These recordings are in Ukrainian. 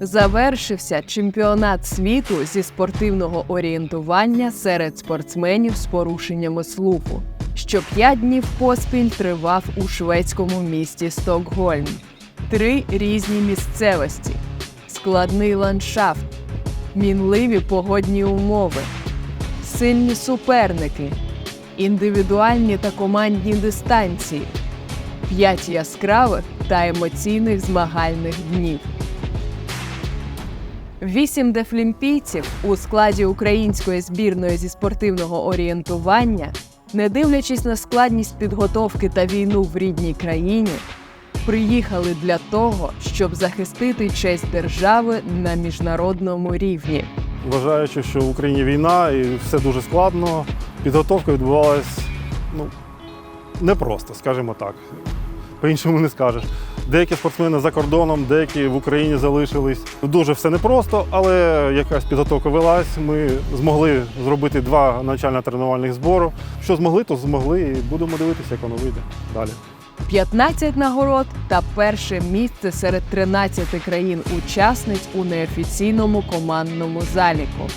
Завершився чемпіонат світу зі спортивного орієнтування серед спортсменів з порушеннями слуху, що п'ять днів поспіль тривав у шведському місті Стокгольм. Три різні місцевості, складний ландшафт, мінливі погодні умови, сильні суперники, індивідуальні та командні дистанції, п'ять яскравих та емоційних змагальних днів. Вісім дефлімпійців у складі української збірної зі спортивного орієнтування, не дивлячись на складність підготовки та війну в рідній країні, приїхали для того, щоб захистити честь держави на міжнародному рівні. Вважаючи, що в Україні війна і все дуже складно, підготовка відбувалась ну, непросто, скажімо так. По-іншому не скажеш. Деякі спортсмени за кордоном, деякі в Україні залишились. Дуже все непросто, але якась підготовка велась. Ми змогли зробити два навчально-тренувальних збори. Що змогли, то змогли, і будемо дивитися, як воно вийде далі. 15 нагород та перше місце серед 13 країн-учасниць у неофіційному командному заліку.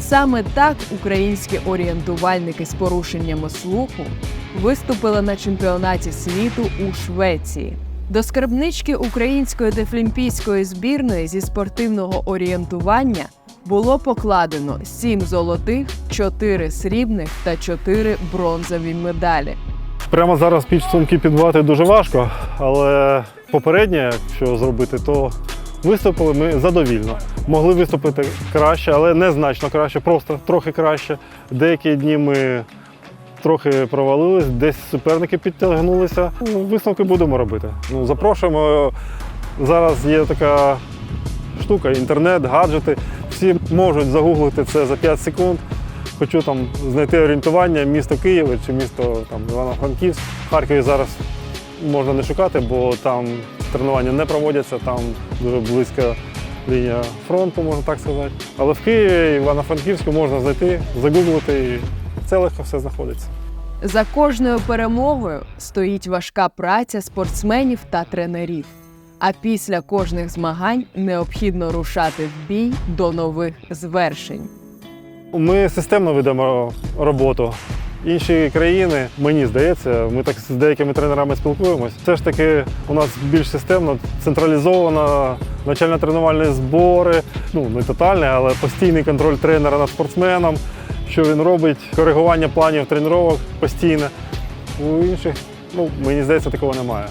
Саме так українські орієнтувальники з порушеннями слуху виступили на чемпіонаті світу у Швеції. До скарбнички української дефлімпійської збірної зі спортивного орієнтування було покладено 7 золотих, 4 срібних та 4 бронзові медалі. Прямо зараз підсумки підбивати дуже важко, але попереднє, що зробити, то виступили ми задовільно. Могли виступити краще, але не значно краще, просто трохи краще. Деякі дні ми трохи провалились, десь суперники підтягнулися. Ну, Висновки будемо робити. Ну, запрошуємо. Зараз є така штука, інтернет, гаджети. Всі можуть загуглити це за 5 секунд. Хочу там знайти орієнтування місто Києва чи місто Івано-Франківськ. В Харкові зараз можна не шукати, бо там тренування не проводяться, там дуже близька лінія фронту, можна так сказати. Але в Києві, Івано-Франківську можна знайти, загуглити, це легко все знаходиться. За кожною перемогою стоїть важка праця спортсменів та тренерів. А після кожних змагань необхідно рушати в бій до нових звершень. Ми системно ведемо роботу. Інші країни, мені здається, ми так з деякими тренерами спілкуємось. Все ж таки у нас більш системно, централізовано, навчально-тренувальні збори, ну не тотальний, але постійний контроль тренера над спортсменом, що він робить, коригування планів тренувань постійне. У інших, ну мені здається, такого немає.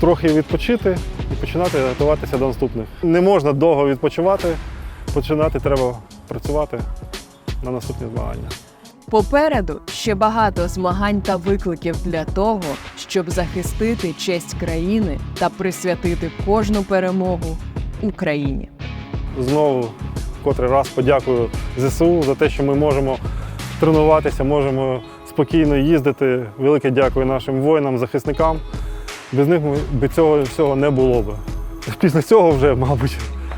Трохи відпочити і починати готуватися до наступних. Не можна довго відпочивати, починати треба працювати на наступні змагання. Попереду ще багато змагань та викликів для того, щоб захистити честь країни та присвятити кожну перемогу Україні. Знову котрий раз подякую ЗСУ за те, що ми можемо тренуватися, можемо спокійно їздити. Велике дякую нашим воїнам, захисникам. Без них би цього всього не було б. Після цього вже, мабуть,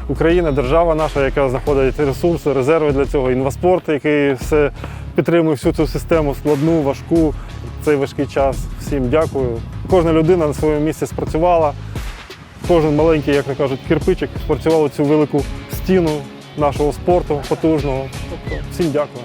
Україна, держава наша, яка знаходить ресурси, резерви для цього, інваспорт, який все підтримує всю цю систему складну, важку цей важкий час. Всім дякую. Кожна людина на своєму місці спрацювала. Кожен маленький, як то кажуть, кирпичик спрацював цю велику стіну нашого спорту потужного. Тобто всім дякую.